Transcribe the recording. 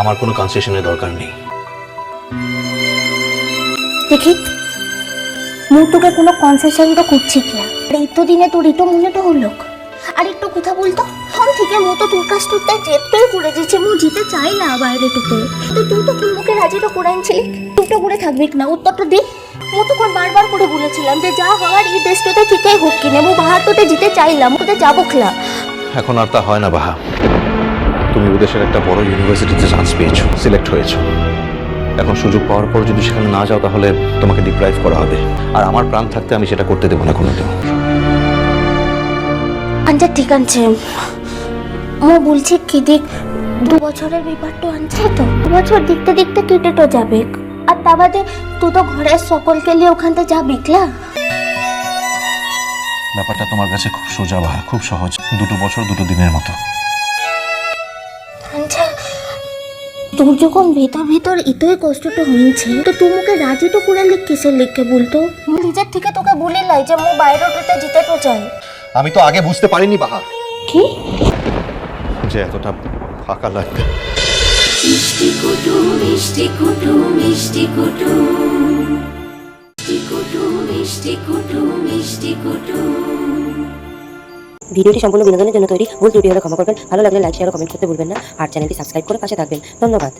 আমার কোনো কনসেশনের দরকার নেই। দেখি মু তোকে কোনো কনসেশন তো করছি কি আর এত দিনে তোর মনে তো হলো। আর একটু কথা বলতো হন থেকে মো তো তোর কাছ তোরটা জেদটাই করে দিচ্ছে মু জিতে চাই না বাইরে টোতে তো তুই তো মুখে রাজিটা করে আনছিলি তুইটা করে থাকবি না উত্তরটা দে। মু তো কোন বারবার করে বলেছিলাম যে যা হওয়ার এই দেশটাতে ঠিকই হোক কিনে মু বাহার তোতে জিতে চাইলাম তোতে যাব খেলা এখন আর তা হয় না বাহা। তুমি বিদেশের একটা বড় ইউনিভার্সিটিতে চান্স পেয়েছ সিলেক্ট হয়েছো। এখন সুযোগ পাওয়ার পর যদি সেখানে না যাও তাহলে তোমাকে ডিপ্রাইভ করা হবে। আর আমার প্রাণ থাকতে আমি সেটা করতে দেবো না কোনোদিন। আচ্ছা ঠিক আছে। মো বলছি কি দেখ দু বছরের ব্যাপারটা আনছে তো। দু বছর দেখতে দেখতে কেটে তো যাবে। আর তা বাদে তুই তো ঘরের সকলকে নিয়ে ওখান থেকে যা বিকলা ব্যাপারটা তোমার কাছে খুব সোজা বাহা খুব সহজ। দুটো বছর দুটো দিনের মতো। তোর যখন ভেতর ভেতর এতই কষ্টটা হয়েছে তো তুই মুখে রাজি তো করে লিখ কিসের লিখকে বলতো? নিজের থেকে তোকে বলে লাই যে মু বাইরে ওটাতে জিতে তো চাই। আমি তো আগে বুঝতে পারিনি বাহা। কি? যে এতটা ফাঁকা লাগবে। মিষ্টি কুটু মিষ্টি কুটু মিষ্টি কুটু। মিষ্টি কুটু মিষ্টি কুটু মিষ্টি কুটু। ভিডিওটি সম্পূর্ণ বিনোদনের জন্য তৈরি। ভুল ত্রুটি হলে ক্ষমা করবেন। ভালো লাগলে লাইক শেয়ার কমেন্ট করতে ভুলবেন না। আর চ্যানেলটি সাবস্ক্রাইব করে পাশে থাকবেন। ধন্যবাদ।